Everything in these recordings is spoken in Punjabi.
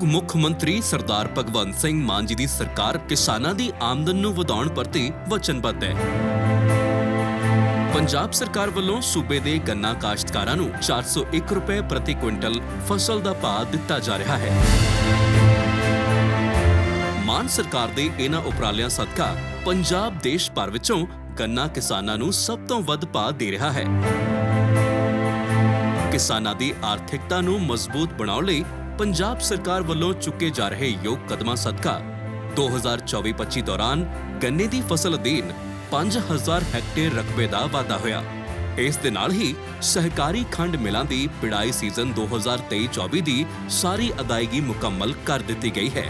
ਮਾਨਯੋਗ ਮੁੱਖ ਮੰਤਰੀ ਸਰਦਾਰ ਭਗਵੰਤ ਸਿੰਘ ਮਾਨ ਜੀ ਦੀ ਸਰਕਾਰ ਕਿਸਾਨਾਂ ਦੀ ਆਮਦਨ ਨੂੰ ਵਧਾਉਣ ਪ੍ਰਤੀ ਵਚਨਬੱਧ ਹੈ। ਪੰਜਾਬ ਸਰਕਾਰ ਵੱਲੋਂ ਸੂਬੇ ਦੇ ਗੰਨਾ ਕਾਸ਼ਤਕਾਰਾਂ ਨੂੰ 401 ਰੁਪਏ ਪ੍ਰਤੀ ਕੁਇੰਟਲ ਫਸਲ ਦਾ ਭਾਅ ਦਿੱਤਾ ਜਾ ਰਿਹਾ ਹੈ। ਮਾਨ ਸਰਕਾਰ ਦੇ ਇਹਨਾਂ ਉਪਰਾਲਿਆਂ ਸਦਕਾ ਪੰਜਾਬ ਦੇਸ਼ ਭਰ ਵਿੱਚੋਂ ਗੰਨਾ ਕਿਸਾਨਾਂ ਨੂੰ ਸਭ ਤੋਂ ਵੱਧ ਭਾਅ ਦੇ ਰਿਹਾ ਹੈ। ਕਿਸਾਨਾਂ ਦੀ ਆਰਥਿਕਤਾ ਨੂੰ ਮਜ਼ਬੂਤ ਬਣਾਉਣ ਲਈ ਪੰਜਾਬ ਸਰਕਾਰ ਵੱਲੋਂ ਚੁੱਕੇ ਜਾ ਰਹੇ ਯੋਗ ਕਦਮਾਂ ਸਦਕਾ 2024-25 ਦੌਰਾਨ ਗੰਨੇ ਦੀ ਫਸਲ ਅਧੀਨ 5000 ਹੈਕਟੇਅਰ ਰਕਬੇ ਦਾ ਵਾਧਾ ਹੋਇਆ। ਇਸ ਦੇ ਨਾਲ ਹੀ ਸਹਿਕਾਰੀ ਖੰਡ ਮਿਲਾਂ ਦੀ ਪਿੜਾਈ ਸੀਜ਼ਨ 2023-24 ਦੀ ਸਾਰੀ ਅਦਾਇਗੀ ਮੁਕੰਮਲ ਕਰ ਦਿੱਤੀ ਗਈ ਹੈ।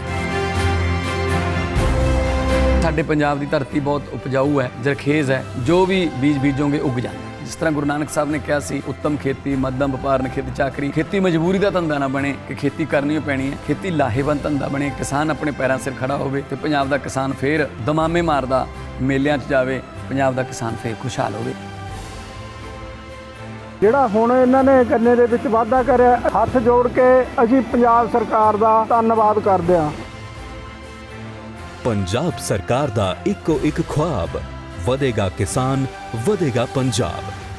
ਸਾਡੇ ਪੰਜਾਬ ਦੀ ਧਰਤੀ ਬਹੁਤ ਉਪਜਾਊ ਹੈ, ਜਰਖੇਜ਼ ਹੈ, ਜੋ ਵੀ ਬੀਜ ਬੀਜੋਗੇ ਉੱਗ ਜਾਂਦਾ ਜਿਸ ਤਰ੍ਹਾਂ ਗੁਰੂ ਨਾਨਕ ਸਾਹਿਬ ਨੇ ਕਿਹਾ ਸੀ ਉੱਤਮ ਖੇਤੀ ਮੱਧਮ ਵਪਾਰਨ ਖੇਤੀ ਚਾਕਰੀ। ਖੇਤੀ ਮਜਬੂਰੀ ਦਾ ਧੰਦਾ ਨਾ ਬਣੇ ਕਿ ਖੇਤੀ ਕਰਨੀ ਪੈਣੀ ਹੈ। ਖੇਤੀ ਲਾਹੇਵੰਦ ਧੰਦਾ ਬਣੇ ਕਿਸਾਨ ਆਪਣੇ ਪੈਰਾਂ ਸਿਰ ਖੜਾ ਹੋਵੇ ਤੇ ਪੰਜਾਬ ਦਾ ਕਿਸਾਨ ਫੇਰ ਦਮਾਮੇ ਮਾਰਦਾ ਮੇਲਿਆਂ 'ਚ ਜਾਵੇ ਪੰਜਾਬ ਦਾ ਕਿਸਾਨ ਫੇਰ ਖੁਸ਼ਹਾਲ ਹੋਵੇ। ਜਿਹੜਾ ਹੁਣ ਇਹਨਾਂ ਨੇ ਗੰਨੇ ਦੇ ਵਿੱਚ ਵਾਧਾ ਕਰਿਆ ਹੱਥ ਜੋੜ ਕੇ ਅਸੀਂ ਪੰਜਾਬ ਸਰਕਾਰ ਦਾ ਧੰਨਵਾਦ ਕਰਦੇ ਹਾਂ। ਪੰਜਾਬ ਸਰਕਾਰ ਦਾ ਇੱਕੋ ਇੱਕ ਖੁਆਬ ਵਧੇਗਾ ਕਿਸਾਨ ਵਧੇਗਾ ਪੰਜਾਬ।